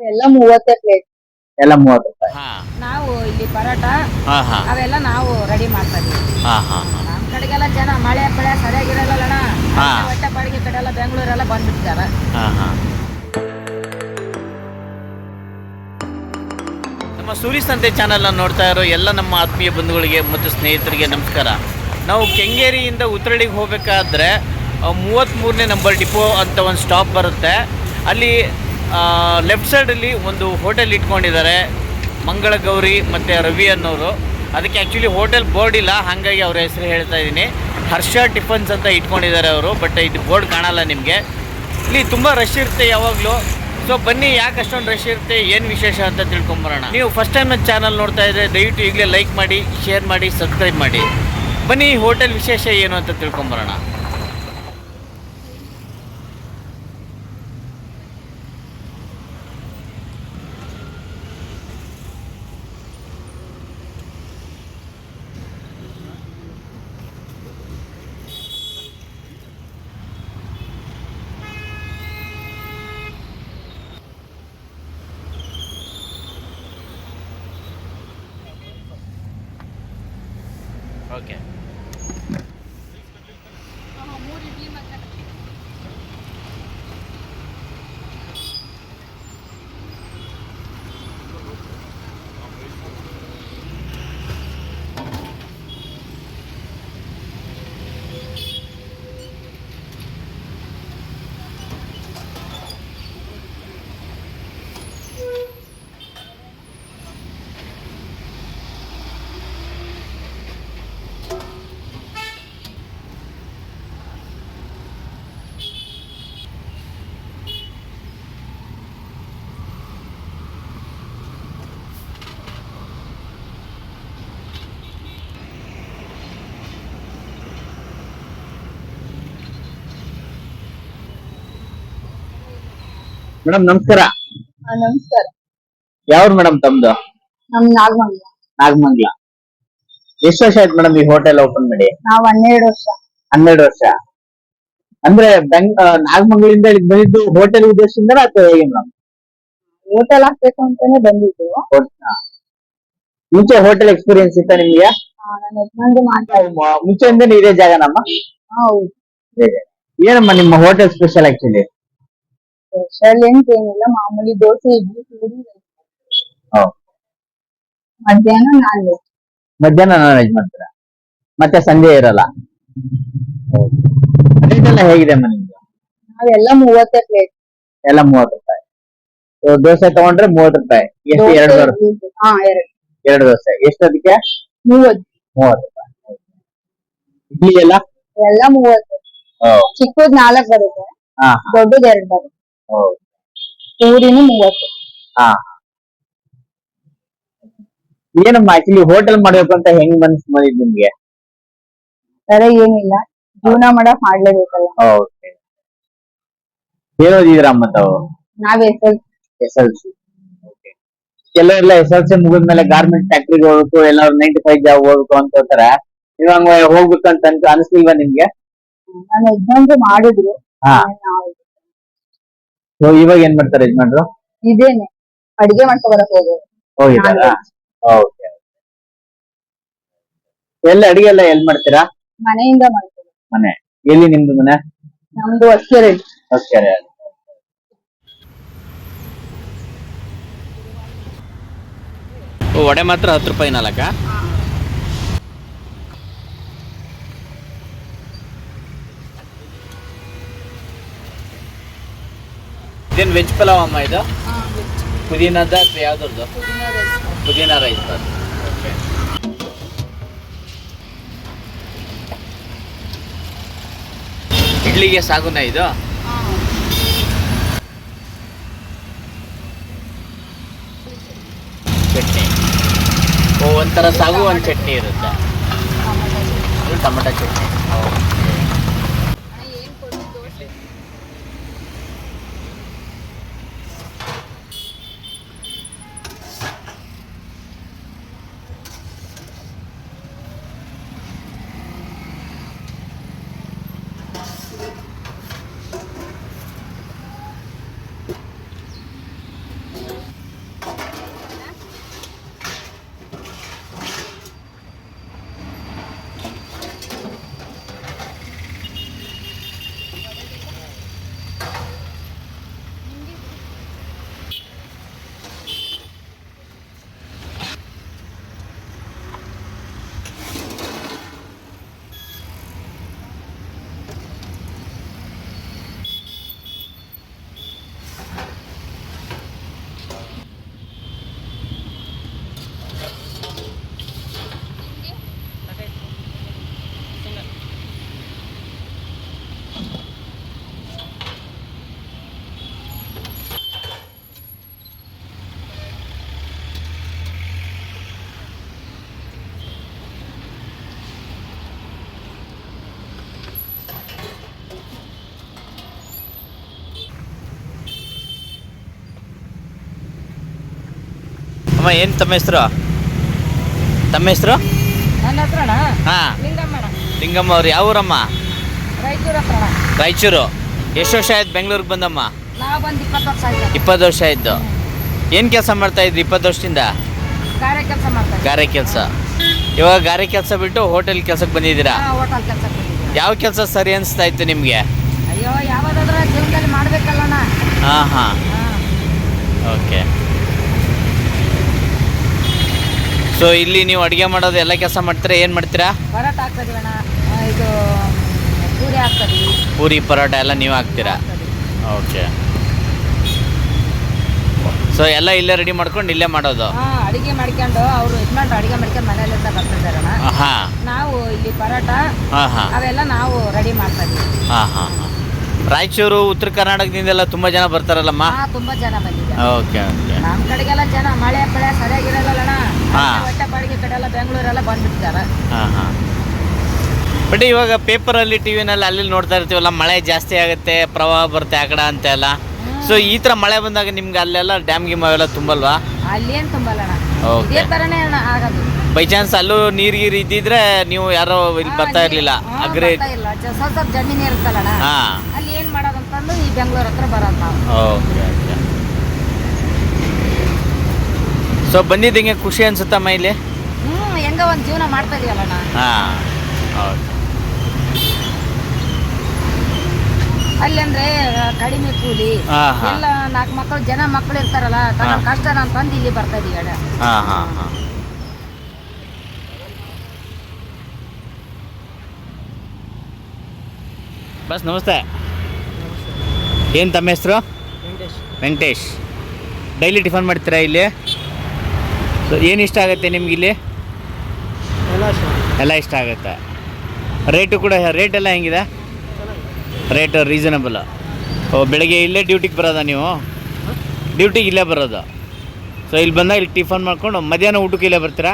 ಎಲ್ಲ ಮೂವತ್ತೇ ಪ್ಲೇಟ್ ಎಲ್ಲ ಮೂವತ್ತು ರೂಪಾಯಿ ಹಾ. ನಾವು ಇಲ್ಲಿ ಪರೋಟ ಹಾ ಹಾ. ಅವೆಲ್ಲ ನಾವು ರೆಡಿ ಮಾಡ್ತಾ ಇದೀವಿ ಹಾ ಹಾ ಹಾ. ನಮ್ ಕಡೆಗೆಲ್ಲ ಜನ ಮಳೆ ಬೆಳೆ ಸರಿಯಾಗಿರಲ್ಲ ಅಣ್ಣ ಹಾ. ಹೊಟ್ಟೆ ಬಾಡಿಗೆ ಕಡೆ ಎಲ್ಲ ಬೆಂಗಳೂರೆಲ್ಲ ಬಂದ್ಬಿಡ್ತಾರೆ. ಹಾ ಹಾ. ನಮ್ಮ ಸೂರಿ ಸಂತೆ ಚಾನೆಲ್ ನೋಡ್ತಾ ಇರೋ ಎಲ್ಲ ನಮ್ಮ ಆತ್ಮೀಯ ಬಂಧುಗಳಿಗೆ ಮತ್ತು ಸ್ನೇಹಿತರಿಗೆ ನಮಸ್ಕಾರ. ನಾವು ಕೆಂಗೇರಿಯಿಂದ ಉತ್ತರಳಿಗೆ ಹೋಗಬೇಕಾದ್ರೆ ಮೂವತ್ತ್ಮೂರನೇ ನಂಬರ್ ಡಿಪೋ ಅಂತ ಒಂದು ಸ್ಟಾಪ್ ಬರುತ್ತೆ. ಅಲ್ಲಿ ಲೆಫ್ಟ್ ಸೈಡಲ್ಲಿ ಒಂದು ಹೋಟೆಲ್ ಇಟ್ಕೊಂಡಿದ್ದಾರೆ ಮಂಗಳ ಗೌರಿ ಮತ್ತು ರವಿ ಅನ್ನೋರು. ಅದಕ್ಕೆ ಆ್ಯಕ್ಚುಲಿ ಹೋಟೆಲ್ ಬೋರ್ಡ್ ಇಲ್ಲ, ಹಾಗಾಗಿ ಅವ್ರ ಹೆಸರು ಹೇಳ್ತಾ ಇದ್ದೀನಿ. ಹರ್ಷ ಟಿಫನ್ಸ್ ಅಂತ ಇಟ್ಕೊಂಡಿದ್ದಾರೆ ಅವರು ಬಟ್ ಇದು ಬೋರ್ಡ್ ಕಾಣಲ್ಲ ನಿಮಗೆ. ಇಲ್ಲಿ ತುಂಬ ರಶ್ ಇರುತ್ತೆ ಯಾವಾಗಲೂ. ಸೊ ಬನ್ನಿ, ಯಾಕೆ ಅಷ್ಟೊಂದು ರಶ್ ಇರುತ್ತೆ, ಏನು ವಿಶೇಷ ಅಂತ ತಿಳ್ಕೊಂಬರೋಣ. ನೀವು ಫಸ್ಟ್ ಟೈಮ್ ನನ್ನ ಚಾನಲ್ ನೋಡ್ತಾ ಇದ್ದರೆ ದಯವಿಟ್ಟು ಈಗಲೇ ಲೈಕ್ ಮಾಡಿ ಶೇರ್ ಮಾಡಿ ಸಬ್ಸ್ಕ್ರೈಬ್ ಮಾಡಿ. ಬನ್ನಿ ಹೋಟೆಲ್ ವಿಶೇಷ ಏನು ಅಂತ ತಿಳ್ಕೊಂಬರೋಣ. ಓಕೆ ಮೇಡಮ್ ನಮಸ್ಕಾರ. ನಮಸ್ಕಾರ. ಯಾವ್ರು ಮೇಡಮ್ ತಮ್ದು? ನಮ್ ನಾಗಮಂಗ್ಲ. ನಾಗಮಂಗ್ಲ. ಎಷ್ಟು ವರ್ಷ ಆಯ್ತು ಮೇಡಮ್ ಈ ಹೋಟೆಲ್ ಓಪನ್ ಮಾಡಿ? ನಾವ್ ಹನ್ನೆರಡು ವರ್ಷ. ಹನ್ನೆರಡು ವರ್ಷ. ಅಂದ್ರೆ ಬೆಂಗ್ ಆ, ನಾಗಮಂಗಲಿಂದ ಇಲ್ಲಿಗ್ ಬಂದಿದ್ದು ಹೋಟೆಲ್ ಉದ್ದೇಶದಿಂದ ಅಥವಾ ಹೇಗೆ ಮೇಡಮ್? ಹೋಟೆಲ್ ಹಾಕ್ಬೇಕು ಅಂತಾನೆ ಬಂದಿದ್ದು. ಮುಂಚೆ ಹೋಟೆಲ್ ಎಕ್ಸ್ಪೀರಿಯನ್ಸ್ ಇತ್ತ ನಿಮ್ಗೆ? ಆ, ನನ್ನ ಯಜಮಾನ್ರು ಮಾಡ್ತಾ ಇದ್ರು. ಮ- ಮುಂಚೆಯಿಂದನೇ ಇದೇ ಜಾಗ ನಮ್ಮ ಹೌದು ಏನಮ್ಮ ನಿಮ್ಮ ಹೋಟೆಲ್ ಸ್ಪೆಷಲ್ ಆಕ್ಚುಲಿ? ಸ್ಪೆಷಲ್ ಎಂತ ಏನಿಲ್ಲ ಮಾಮೂಲಿ ದೋಸೆ ಇಡ್ಲಿ ಪೂರಿ ಮಧ್ಯಾಹ್ನ ನಾನ್ ವೆಜ್ ಮಧ್ಯಾಹ್ನ ನಾನ್ ವೆಜ್ ಮಾಡ್ತೀರಾ? ಮತ್ತೆ ಸಂಜೆ ಇರಲ್ಲ? ರೇಟ್ ಎಲ್ಲ ಹೇಗಿದೆ ಅಮ್ಮ ನಿಮ್ದು? ನಾವೆಲ್ಲ ಮೂವತ್ತೇ ಪ್ಲೇಟ್ ಎಲ್ಲ ಮೂವತ್ತು ರೂಪಾಯಿ. So, ದೋಸೆ ತಗೊಂಡ್ರೆ ಮೂವತ್ತು ರೂಪಾಯಿ. ಎಷ್ಟು? ಎರಡು ದೋಸೆ? ಹಾ ಎರಡು. ಎರಡು ದೋಸೆ. ಎಷ್ಟು ಅದಕ್ಕೆ? ಮೂವತ್ತು. ಮೂವತ್ತು ರೂಪಾಯಿ. ಇಡ್ಲಿ ಎಲ್ಲ? ಎಲ್ಲ ಮೂವತ್ತು. ಓ, ಚಿಕ್ಕದ್ ನಾಲ್ಕ್ ಬರುತ್ತೆ. ಹಾ. ದೊಡ್ಡದ್ ಎರಡ್ ಬರುತ್ತೆ. ಪೂರಿನೂ ಮೂವತ್ತು. ಹಾ. ಏನಮ್ಮ ಆಕ್ಚುಲಿ ಹೋಟೆಲ್ ಮಾಡ್ಬೇಕು ಅಂತ ಹೆಂಗ್ ಮನ್ಸ್ ಮಾಡಿದ್ ನಿಮ್ಗೆ? ತರ ಏನಿಲ್ಲ. ಜೀವನ ಮಾಡಕ್ ಮಾಡ್ಲೇಬೇಕಲ್ಲ. ಓಕೆ ಹೇಳೋದಿದ್ರಮ್ಮ ತಾವು? ನಾವ್ S L S L C ಕೆಲವೆಲ್ಲ ಎಸ್ ಎಲ್ ಸಿ ಮುಗಿದ್ಮೇಲೆ ಗಾರ್ಮೆಂಟ್ ಫ್ಯಾಕ್ಟ್ರಿಗೆ ಹೋಗ್ಬೇಕು ಎಲ್ಲಾರು ನೈಂಟಿ ಫೈವ್ ಜಾಬ್ ಹೋಗ್ಬೇಕು ಅಂತ ಹೇಳ್ತಾರೆ. ನೀವು ಹಂಗ ಹೋಗ್ಬೇಕಂತ ಅನ್ಸ್ಲಿಲ್ವಾ ನಿಮ್ಗೆ? ನಾನು ಮಾಡಿದ್ರು ಹಾ. ಇವಾಗ ಏನ್ ಮಾಡ್ತಾರೆ ಯಜಮಾನ್ರು? ಇದೇನೆ ಅಡಿಗೆ ಮಾಡ್ಕೊ ಬರಕ್ ಹೋಗೋದು ಹೋಗಿದ್ದಾರಾ ಓಕೆ. ಎಲ್ಲ ಅಡಿಗೆ ಎಲ್ಲ ಎಲ್ಲಿ ಮಾಡ್ತೀರಾ? ಮನೆಯಿಂದ ಮಾಡ್ತೀವಿ. ಮನೆ. ಎಲ್ಲಿ ನಿಮ್ದು ಮನೆ? ನಮ್ದು ಅಕ್ಕಿ ರೆಡಿ ಓಕೆ ವಡೆ ಮಾತ್ರ ಹತ್ತು ರೂಪಾಯಿ ಇದೇನು ವೆಜ್ ಪಲಾವ್ ಅಮ್ಮ ಇದು? ಪುದೀನದ ಅಥವಾ ಯಾವ್ದ್ರದ್ದು? ಪುದೀನ ರೈಸ್. ಇಡ್ಲಿಗೆ ಸಾಗುನ ಇದು? ಚಟ್ನಿ. ಓ ಒಂಥರ ಸಾಗು ಒಂದು ಚಟ್ನಿ ಇರುತ್ತೆ. ಟೊಮೆಟೊ ಚಟ್ನಿ. ಅಮ್ಮ ಏನು ತಮ್ಮ ಹೆಸರು? ತಮ್ಮ ಹೆಸರು? ನನ್ನ ಹತ್ರಣ ಹಾಂ. ಲಿಂಗಮ್ಮಣ ಲಿಂಗಮ್ಮ ಅವ್ರು ಯಾವ ಊರಮ್ಮ? ರಾಯಚೂರ್ ಹತ್ರಣ ರಾಯಚೂರು. ಎಷ್ಟು ವರ್ಷ ಆಯ್ತು ಬೆಂಗಳೂರಿಗೆ ಬಂದಮ್ಮ? ನಾವು ಬಂದು ಇಪ್ಪತ್ತು ವರ್ಷ ಆಯ್ತು ಇಪ್ಪತ್ತು ವರ್ಷ ಆಯ್ತು. ಏನು ಕೆಲಸ ಮಾಡ್ತಾ ಇದ್ರಿ ಇಪ್ಪತ್ತು ವರ್ಷದಿಂದ? ಗಾರೆ ಕೆಲಸ ಗಾರೆ ಕೆಲಸ. ಇವಾಗ ಗಾರೆ ಕೆಲಸ ಬಿಟ್ಟು ಹೋಟೆಲ್ ಕೆಲಸಕ್ಕೆ ಬಂದಿದ್ದೀರಾ? ಹೋಟೆಲ್ ಕೆಲಸ ಯಾವ ಕೆಲಸ ಸರಿ ಅನಿಸ್ತಾ ಇತ್ತು ನಿಮಗೆ? ಅಯ್ಯೋ ಯಾವ್ದಾದ್ರೆ ಜೀವನದಲ್ಲಿ ಮಾಡ್ಬೇಕಲ್ಲಣ್ಣ ಹಾಂ ಹಾಂ. ಹಾಂ. ಓಕೆ. ಸೊ ಇಲ್ಲಿ ನೀವು ಅಡುಗೆ ಮಾಡೋದು ಎಲ್ಲ ಕೆಲಸ ಮಾಡ್ತೀರಾ? ಏನು ಮಾಡ್ತೀರಾ? ಪರೋಟ ಅಣ್ಣ. ಆ, ಇದು ಪೂರಿ ಪೂರಿ ಪರೋಟ ಎಲ್ಲ ನೀವು ಹಾಕ್ತೀರಾ? ಓಕೆ ಸೊ ಎಲ್ಲ ಇಲ್ಲೇ ರೆಡಿ ಮಾಡ್ಕೊಂಡು ಇಲ್ಲೇ ಮಾಡೋದು? ಹಾಂ ಅಡಿಗೆ ಮಾಡ್ಕೊಂಡು ಅವರು ಯಜಮಾನ್ರು ಅಡಿಗೆ ಮಾಡ್ಕೊಂಡು ಮನೆಯಲ್ಲಿಂದ ಬರ್ತಿದ್ದಾರಣ್ಣ ಹಾಂ ನಾವು ಇಲ್ಲಿ ಪರೋಟ ಹಾಂ ಹಾಂ. ಅವೆಲ್ಲ ನಾವು ರೆಡಿ ಮಾಡ್ತಾ ಇದೀವಿ ಹಾಂ ಹಾಂ. ರಾಯಚೂರು ಉತ್ತರ ಕರ್ನಾಟಕದಿಂದೆಲ್ಲ ತುಂಬ ಜನ ಬರ್ತಾರಲ್ಲಮ್ಮ? ಹಾ ತುಂಬಾ ಜನ ಬಂದಿದ್ದಾರೆ. ಓಕೆ ಓಕೆ ನಮ್ಮ ಕಡೆಗೆಲ್ಲ ಜನ ಮಳೆ ಬೆಳೆ ಸರಿಯಾಗಿರಲ್ಲಣ್ಣ ಹಾ. ಹೊಟ್ಟೆ ಬಾಡಿಗೆ ಕಡೆ ಎಲ್ಲ ಬೆಂಗಳೂರೆಲ್ಲ ಬಂದ್ಬಿಟ್ಟಿದ್ದಾರೆ. ಹಾಂ ಹಾಂ. ಬಟ್ ಇವಾಗ ಪೇಪರಲ್ಲಿ ಟಿ ವಿನಲ್ಲಿ ಅಲ್ಲಿ ನೋಡ್ತಾ ಇರ್ತೀವಲ್ಲ ಮಳೆ ಜಾಸ್ತಿ ಆಗುತ್ತೆ ಪ್ರವಾಹ ಬರುತ್ತೆ ಆ ಕಡೆ ಅಂತೆಲ್ಲ ಸೊ ಈ ಥರ ಮಳೆ ಬಂದಾಗ ನಿಮ್ಗೆ ಅಲ್ಲೆಲ್ಲ ಡ್ಯಾಮ್ ಗಿಮ್ ಅವೆಲ್ಲ ತುಂಬಲ್ವಾ? ಅಲ್ಲೇನ್ ತುಂಬಲ್ಲ. ಇದೇ ಆಗೋದು. ಬೈ ಚಾನ್ಸ್ ಅಲ್ಲೂ ನೀರ್ ಗೀರು ಇದ್ದಿದ್ರೆ ನೀವು ಯಾರೋ ಇಲ್ಲಿ ಬರ್ತಾ ಇರಲಿಲ್ಲ. ಅಗ್ರೆ ಇಲ್ಲ. ಸ್ವಲ್ಪ ಜಮೀನು ಇರುತ್ತಲ್ಲ ಹಾಂ. ಅಲ್ಲಿ ಏನ್ ಮಾಡೋದಂತಂದು ಈ ಬೆಂಗಳೂರು ಹತ್ರ ಬರೋದು ನಾವು. ಓಕೆ ಓಕೆ ಸೊ ಬಂದಿದ್ದಂಗೆ ಖುಷಿ ಅನ್ಸುತ್ತಮ್ಮ ಇಲ್ಲಿ ಹ್ಮ್ ಹೆಂಗ ಒಂದು ಜೀವನ ಮಾಡ್ತಾ ಇದೀವಲ್ಲಣ್ಣ ಹಾಂ ಓಕೆ ಅಲ್ಲಿ ಅಂದ್ರೆ ಕಡಿಮೆ ಕೂಲಿ ಹಾ, ಹಾ. ಎಲ್ಲ ನಾಲ್ಕು ಮಕ್ಕಳು ಜನ ಮಕ್ಕಳು ಇರ್ತಾರಲ್ಲ ತನ್ನ ಹಾ. ಕಷ್ಟ ಅಂತಂದು ಇಲ್ಲಿ ಬರ್ತಾ ಇದೀವಿ ಅಣ್ಣ. ಹಾಂ ಹಾಂ ಹಾಂ. ಬಸ್ ನಮಸ್ತೆ. ಏನು ತಮ್ಮ ಹೆಸರು? ವೆಂಕಟೇಶ್. ಡೈಲಿ ಟಿಫನ್ ಮಾಡ್ತೀರಾ ಇಲ್ಲಿ? ಏನು ಇಷ್ಟ ಆಗುತ್ತೆ ನಿಮ್ಗೆ ಇಲ್ಲಿ? ಎಲ್ಲ ಇಷ್ಟ ಆಗುತ್ತೆ. ರೇಟು ಕೂಡ ರೇಟ್ ಎಲ್ಲ ಹೆಂಗಿದೆ? ರೇಟ್ ರೀಸನಬಲ್ ಓ ಬೆಳಗ್ಗೆ ಇಲ್ಲೇ ಡ್ಯೂಟಿಗೆ ಬರೋದಾ ನೀವು? ಡ್ಯೂಟಿಗೆ ಇಲ್ಲೇ ಬರೋದು? ಸೊ ಇಲ್ಲಿ ಬಂದಾಗ ಇಲ್ಲಿ ಟಿಫನ್ ಮಾಡ್ಕೊಂಡು ಮಧ್ಯಾಹ್ನ ಊಟಕ್ಕೆ ಇಲ್ಲೇ ಬರ್ತೀರಾ?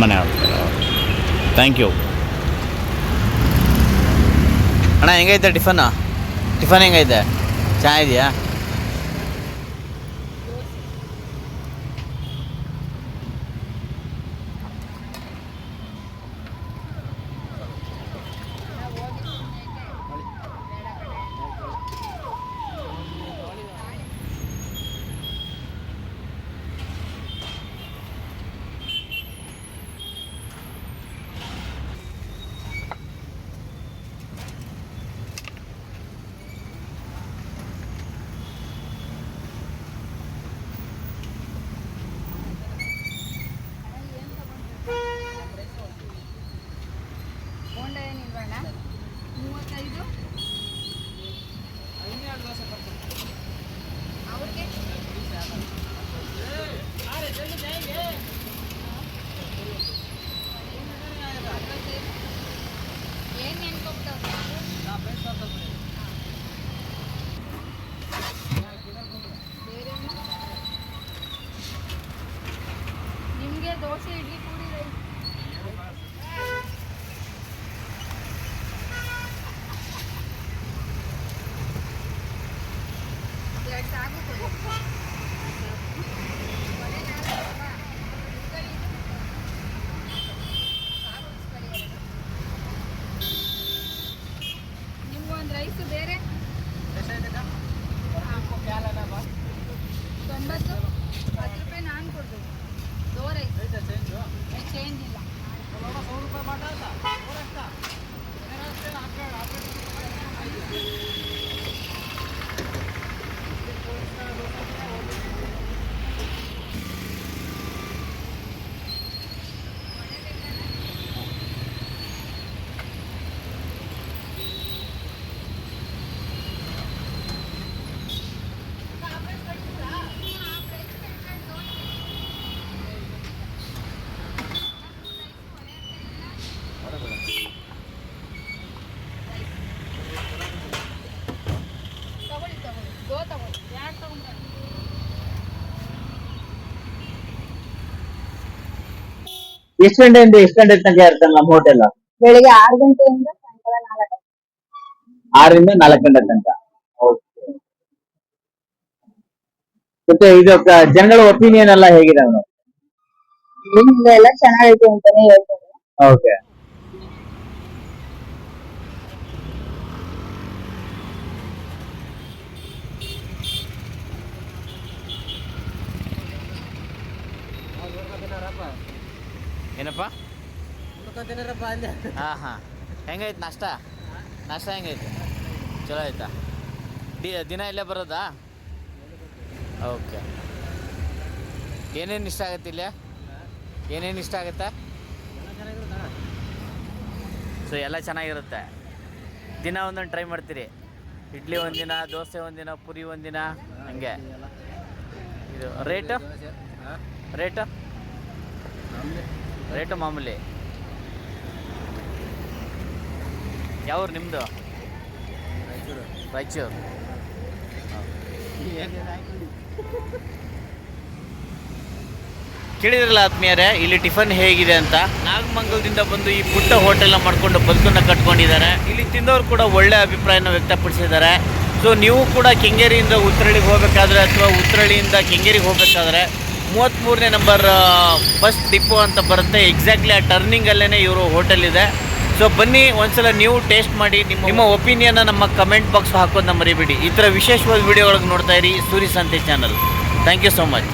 ಮನೆ ಹೋಗ್ತೀರಾ? ಥ್ಯಾಂಕ್ ಯು ಅಣ್ಣ ಹೆಂಗೈತೆ ಟಿಫನ್ ಟಿಫನ್ ಹೆಂಗೈತೆ? ಚೆನ್ನಾಗಿದೆಯಾ? ಎಷ್ಟು ಗಂಟೆಯಿಂದ ಎಷ್ಟು ಗಂಟೆ ತನಕ ಇರ್ತಲ್ಲ ನಮ್ಮ ಹೋಟೆಲ್ ಬೆಳಿಗ್ಗೆ ಆರು ಗಂಟೆಯಿಂದ ಸಾಯಂಕಾಲ ನಾಲ್ಕು ಆರರಿಂದ ನಾಲ್ಕು ಗಂಟೆ ತನಕ. ಮತ್ತೆ ಇದು ಜನಗಳ ಒಪಿನಿಯನ್ ಎಲ್ಲ ಹೇಗಿದೆ ಮೇಡಮ್ ಏನಿಲ್ಲ ಎಲ್ಲ ಚೆನ್ನಾಗೈತೆ ಅಂತಾನೆ ಹೇಳ್ತಾರೆ. ಓಕೆ ಹಾಂ ಹಾಂ. ಹೆಂಗೈತೆ ನಾಷ್ಟ? ನಾಷ್ಟ ಹೆಂಗೈತೆ? ಚಲೋ ಆಯ್ತಾ? ಡಿ ದಿನ ಇಲ್ಲೇ ಬರೋದಾ? ಓಕೆ. ಏನೇನು ಇಷ್ಟ ಆಗುತ್ತೆ ಇಲ್ಲೇ? ಏನೇನು ಇಷ್ಟ ಆಗುತ್ತೆ? ಸೊ ಎಲ್ಲ ಚೆನ್ನಾಗಿರುತ್ತೆ. ದಿನ ಒಂದೊಂದು ಟ್ರೈ ಮಾಡ್ತೀರಿ. ಇಡ್ಲಿ ಒಂದಿನ ದೋಸೆ ಒಂದಿನ ಪುರಿ ಒಂದಿನ ಹಂಗೆ. ಇದು ರೇಟು? ರೇಟು? ರೇಟು ಮಾಮೂಲಿ. ಯಾವ್ರು ನಿಮ್ಮದು ರಾಯಚೂರು. ಕೇಳಿದ್ರಲ್ಲ ಆತ್ಮೀಯರೇ ಇಲ್ಲಿ ಟಿಫನ್ ಹೇಗಿದೆ ಅಂತ? ನಾಗಮಂಗಲದಿಂದ ಬಂದು ಈ ಪುಟ್ಟ ಹೋಟೆಲ್ನ ಮಾಡ್ಕೊಂಡು ಬದುಕನ್ನು ಕಟ್ಕೊಂಡಿದ್ದಾರೆ. ಇಲ್ಲಿ ತಿಂದವರು ಕೂಡ ಒಳ್ಳೆ ಅಭಿಪ್ರಾಯನ ವ್ಯಕ್ತಪಡಿಸಿದ್ದಾರೆ. ಸೊ ನೀವು ಕೂಡ ಕೆಂಗೇರಿಯಿಂದ ಉತ್ತರಳಿಗೆ ಹೋಗಬೇಕಾದ್ರೆ ಅಥವಾ ಉತ್ತರಳಿಯಿಂದ ಕೆಂಗೇರಿಗೆ ಹೋಗಬೇಕಾದ್ರೆ ಮೂವತ್ತ್ಮೂರನೇ ನಂಬರ್ ಬಸ್ ಡಿಪೋ ಅಂತ ಬರುತ್ತೆ. ಎಕ್ಸಾಕ್ಟ್ಲಿ ಆ ಟರ್ನಿಂಗಲ್ಲೇ ಇವರು ಹೋಟೆಲ್ ಇದೆ. ಸೊ ಬನ್ನಿ, ಒಂದ್ಸಲ ನೀವು ಟೇಸ್ಟ್ ಮಾಡಿ, ನಿಮ್ಮ ನಿಮ್ಮ ಒಪಿನಿಯನ್ನ ನಮ್ಮ ಕಮೆಂಟ್ ಬಾಕ್ಸ್ ಹಾಕೋದನ್ನ ಮರಿಬೇಡಿ. ಈ ಥರ ವಿಶೇಷವಾದ ವಿಡಿಯೋಗಳಿಗೆ ನೋಡ್ತಾ ಇರಿ, Suri Sante channel thank you so much